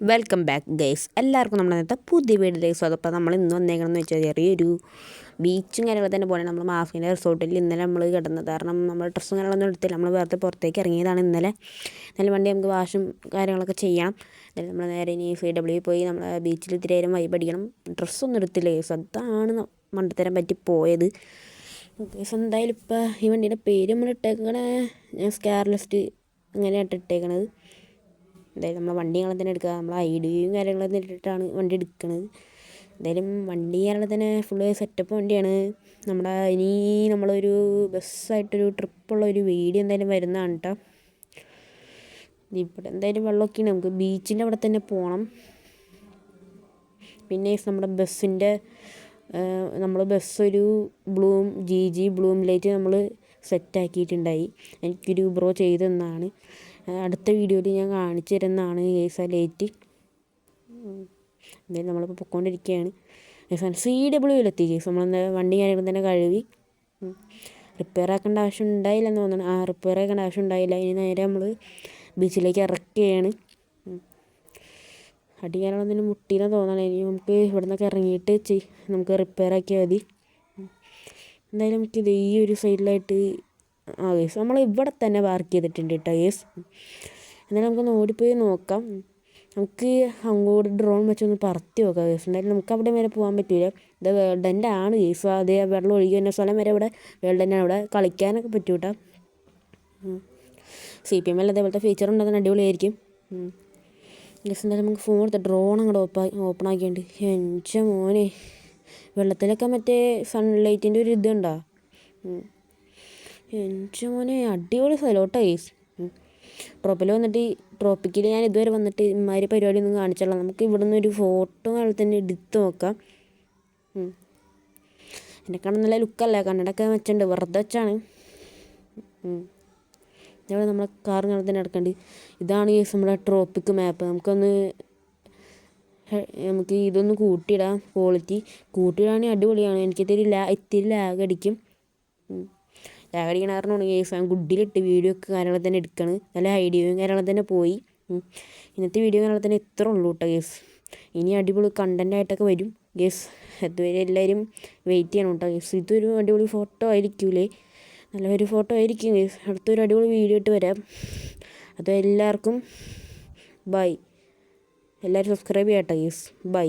Welcome back guys എല്ലാവർക്കും നമ്മുടെ നേരത്തെ പുതിയ വീഡിയോയിലേക്ക് സ്വാഗതം. അപ്പോൾ നമ്മൾ ഇന്ന് വന്നേക്കണമെന്ന് വെച്ചാൽ ചെറിയൊരു ബീച്ചും കാര്യങ്ങളും തന്നെ പോലെ നമ്മൾ മാഫിന്റെ റിസോർട്ടിൽ ഇന്നലെ നമ്മൾ കിടന്നത്. കാരണം നമ്മൾ ഡ്രസ്സും കാര്യങ്ങളൊന്നും എടുത്തില്ല. നമ്മൾ വെറുതെ പുറത്തേക്ക് ഇറങ്ങിയതാണ് ഇന്നലെ. ഇന്നലെ വണ്ടി നമുക്ക് വാഷും കാര്യങ്ങളൊക്കെ ചെയ്യാം എന്നിട്ട് നമ്മൾ നേരെ ഇനി സി ഡബ്ല്യു പോയി നമ്മൾ ബീച്ചിൽ ഇത്തിരി നേരം വൈബ് അടിക്കണം. ഡ്രസ്സൊന്നും എടുത്തില്ല ഗൈസ് അതാണ് മണ്ടത്തരം പറ്റി പോയത്. ഗൈസ് എന്തായാലും ഇപ്പോൾ ഈ വണ്ടിയുടെ പേര് നമ്മൾ ഇട്ടേക്കണ. സ്കാർലെസ്റ്റ് അങ്ങനെയായിട്ട് ഇട്ടേക്കണത് എന്തായാലും നമ്മൾ വണ്ടി ഞങ്ങൾ തന്നെ എടുക്കുക. നമ്മൾ ഐ ഡിയും തന്നെ ഇട്ടിട്ടാണ് വണ്ടി എടുക്കുന്നത് എന്തായാലും വണ്ടി ഞങ്ങൾ തന്നെ ഫുള്ള് സെറ്റപ്പ് വണ്ടിയാണ്. നമ്മുടെ ഇനി നമ്മളൊരു ബസ്സായിട്ടൊരു ട്രിപ്പുള്ള ഒരു വീഡിയോ എന്തായാലും വരുന്നതാണ് കേട്ടോ ഇവിടെ എന്തായാലും വെള്ളമൊക്കെയാണ് നമുക്ക് ബീച്ചിന്റെ അവിടെ തന്നെ പോകണം പിന്നെ നമ്മുടെ ബസ്സിന്റെ നമ്മൾ ബസ് ഒരു bloom G G bloom light നമ്മൾ സെറ്റാക്കിയിട്ടുണ്ടായി എനിക്കൊരു ബ്രോ ചെയ്തു തന്നതാണ് അടുത്ത വീഡിയോയിൽ ഞാൻ കാണിച്ചു തരുന്നതാണ് ഏസ ലൈറ്റ്. എന്തായാലും നമ്മളിപ്പോൾ പൊയ്ക്കൊണ്ടിരിക്കുകയാണ് സി ഡബ്ല്യൂയിലെത്തി കേസ് നമ്മൾ വണ്ടി കാര്യങ്ങൾ തന്നെ കഴുകി. റിപ്പയർ ആക്കേണ്ട ആവശ്യം ഉണ്ടായില്ലെന്ന് തോന്നുന്നു. ആ റിപ്പയർ ആക്കേണ്ട ആവശ്യം ഉണ്ടായില്ല. ഇനി നേരെ നമ്മൾ ബീച്ചിലേക്ക് ഇറക്കുകയാണ്. അടി കാര്യങ്ങളൊന്നും മുട്ടിയെന്ന് തോന്നണം ഇനി നമുക്ക് ഇവിടെ നിന്നൊക്കെ ഇറങ്ങിയിട്ട് ചെയ് നമുക്ക് റിപ്പയർ ആക്കിയാൽ മതി. എന്തായാലും നമുക്ക് ഈ ഒരു സൈഡിലായിട്ട് ആ ഗൈസ് നമ്മൾ ഇവിടെ തന്നെ പാർക്ക് ചെയ്തിട്ടുണ്ട് കേട്ടോ ഗൈസ് എന്നാലും നമുക്കൊന്ന് ഓടിപ്പോയി നോക്കാം. നമുക്ക് അങ്ങോട്ട് ഡ്രോൺ വെച്ചൊന്ന് പറത്തി നോക്കാം ഗൈസ് എന്തായാലും നമുക്ക് അവിടെ വരെ പോകാൻ പറ്റില്ല ഇത് വേൾഡന്റെ ആണ് ഗൈസ് അതേ വെള്ളം ഒഴുകി സ്ഥലം വരെ ഇവിടെ വേൾഡന്റെ അവിടെ കളിക്കാനൊക്കെ പറ്റും കേട്ടോ സി പി എം എൽ അതേപോലത്തെ ഫീച്ചർ ഉണ്ടെന്ന് അടിപൊളിയായിരിക്കും. യെസ് എന്തായാലും നമുക്ക് ഫോൺ എടുത്ത് ഡ്രോൺ അങ്ങോട്ട് ഓപ്പ ഓപ്പൺ ആക്കിയുണ്ട് എന്റെ മോനെ. വെള്ളത്തിലൊക്കെ മറ്റേ സൺലൈറ്റിന്റെ ഒരു ഇതുണ്ടോ എന്റെ മോനെ അടിപൊളി സ്ഥലം കേട്ടോ ട്രോപ്പിൽ വന്നിട്ട് ട്രോപ്പിക്കിൽ ഞാൻ ഇതുവരെ വന്നിട്ട് ഇമാതിരി പരിപാടി ഒന്നും കാണിച്ചല്ല നമുക്ക് ഇവിടുന്ന് ഒരു ഫോട്ടോ തന്നെ എടുത്ത് നോക്കാം. എന്നെ കാണാൻ നല്ല ലുക്കല്ലേ? കണ്ണടൊക്കെ വെച്ചിട്ടുണ്ട്. വെറുതെ വെച്ചാണ്. ഇവിടെ നമ്മളെ കാർ കാണാൻ തന്നെ എടുക്കണ്ട് ഇതാണ് ഈ നമ്മുടെ ട്രോപ്പിക് മാപ്പ്. നമുക്കൊന്ന് നമുക്ക് ഇതൊന്ന് കൂട്ടിയിടാം. ക്വാളിറ്റി കൂട്ടിയിടാണെങ്കിൽ അടിപൊളിയാണ്. എനിക്കിത്തിരി ലാ ഇത്തിരി ലാഗ് അടിക്കും. ലാഗ് കിണറിന് ഉണങ്ങിയ ഞാൻ ഗുഡിലിട്ട് വീഡിയോ ഒക്കെ കാര്യങ്ങൾ തന്നെ എടുക്കണം. നല്ല ഐഡിയയും കാര്യങ്ങൾ തന്നെ പോയി. ഇന്നത്തെ വീഡിയോ കാര്യങ്ങൾ തന്നെ ഇത്ര ഉള്ളൂ കേട്ടോ ഗേസ് ഇനി അടിപൊളി കണ്ടന്റ് ആയിട്ടൊക്കെ വരും. ഗേസ് അതുവരെ എല്ലാവരും വെയിറ്റ് ചെയ്യണം കേട്ടോ ഗേസ് ഇതൊരു അടിപൊളി ഫോട്ടോ ആയിരിക്കൂലേ? നല്ലൊരു ഫോട്ടോ ആയിരിക്കും ഗേസ് അടുത്തൊരു അടിപൊളി വീഡിയോ ഇട്ട് വരാം. അത് എല്ലാവർക്കും ബൈ എല്ലാവരും സബ്സ്ക്രൈബ് ചെയ്യട്ടെ ഗേസ് ബൈ